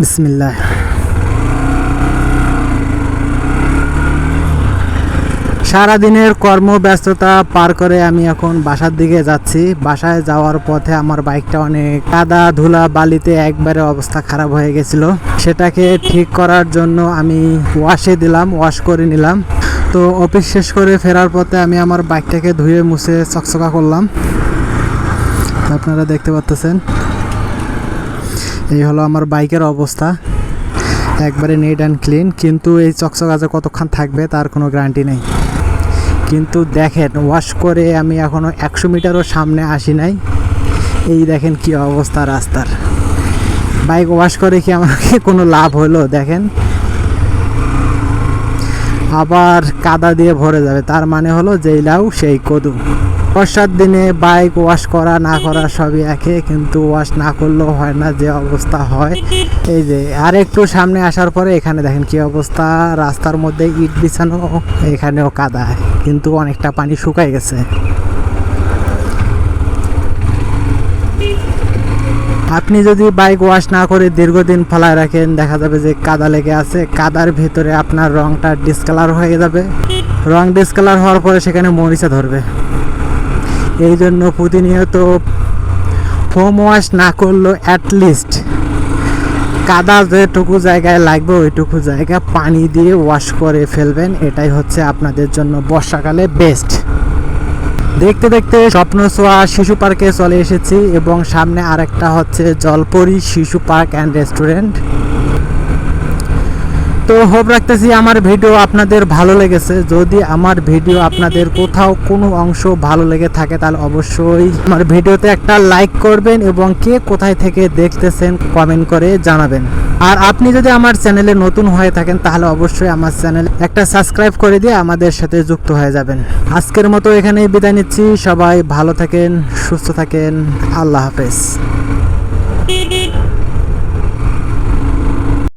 বিসমিল্লাহ। সারাদিনের কর্মব্যস্ততা পার করে আমি এখন বাসার দিকে যাচ্ছি। বাসায় যাওয়ার পথে আমার বাইকটা অনেক কাদা ধুলা বালিতে একবারে অবস্থা খারাপ হয়ে গেছিল। সেটাকে ঠিক করার জন্য আমি ওয়াশে দিলাম, ওয়াশ করে নিলাম। তো অফিস শেষ করে ফেরার পথে আমি আমার বাইকটাকে ধুয়ে মুছে চকচকা করলাম। আপনারা দেখতে পাচ্তেছেন। এই হলো আমার বাইকের অবস্থা। একবারে নিট অ্যান্ড ক্লিন কিন্তু এই চকচকা যে কতক্ষণ থাকবে তার কোনো গ্যারান্টি নেই। কিন্তু দেখেন ওয়াশ করে আমি এখনও একশো মিটারও সামনে আসি নাই। এই দেখেন কি অবস্থা রাস্তার। বাইক ওয়াশ করে কি আমাকে কোনো লাভ হলো? দেখেন। আবার কাদা দিয়ে ভরে যাবে। তার মানে হলো যেই লাউ, সেই কদু। বর্ষার দিনে বাইক ওয়াশ করা, না করা সবই একে, কিন্তু ওয়াশ না করলেও হয় না, যে অবস্থা হয়। এই যে, আর একটু সামনে আসার পরে এখানে দেখেন কি অবস্থা, রাস্তার মধ্যে ইট বিছানো, এখানেও কাদা, কিন্তু অনেকটা পানি শুকাই গেছে। আপনি যদি বাইক ওয়াশ না করে দীর্ঘদিন ফেলায় রাখেন, দেখা যাবে যে কাদা লেগে আছে, কাদার ভিতরে আপনার রংটা ডিসকালার হয়ে যাবে। রং ডিসকালার হওয়ার পরে সেখানে মরিচা ধরবে। এই জন্য প্রতিনিয়ত ফোম ওয়াশ না করলেও অ্যাটলিস্ট কাদা যেটুকু জায়গায় লাগবে, ওইটুকু জায়গা পানি দিয়ে ওয়াশ করে ফেলবেন। এটাই হচ্ছে আপনাদের জন্য বর্ষাকালে বেস্ট দেখতে দেখতে স্বপ্ন ছোঁয়া শিশু পার্কে চলে এসেছি এবং সামনে আরেকটা হচ্ছে জলপরি শিশু পার্ক অ্যান্ড রেস্টুরেন্ট তো হোপ রাখতেছি আমার ভিডিও আপনাদের ভালো লেগেছে। যদি আমার ভিডিও আপনাদের কোথাও কোনো অংশ ভালো লেগে থাকে, তাহলে অবশ্যই আমার ভিডিওতে একটা লাইক করবেন এবং কে কোথায় থেকে দেখতেছেন কমেন্ট করে জানাবেন। আর আপনি যদি আমার চ্যানেলে নতুন হয়ে থাকেন, তাহলে অবশ্যই আমার চ্যানেল একটা সাবস্ক্রাইব করে দিয়ে আমাদের সাথে যুক্ত হয়ে যাবেন। আজকের মতো এখানেই বিদায় নিচ্ছি। সবাই ভালো থাকেন, সুস্থ থাকেন। আল্লাহ হাফেজ।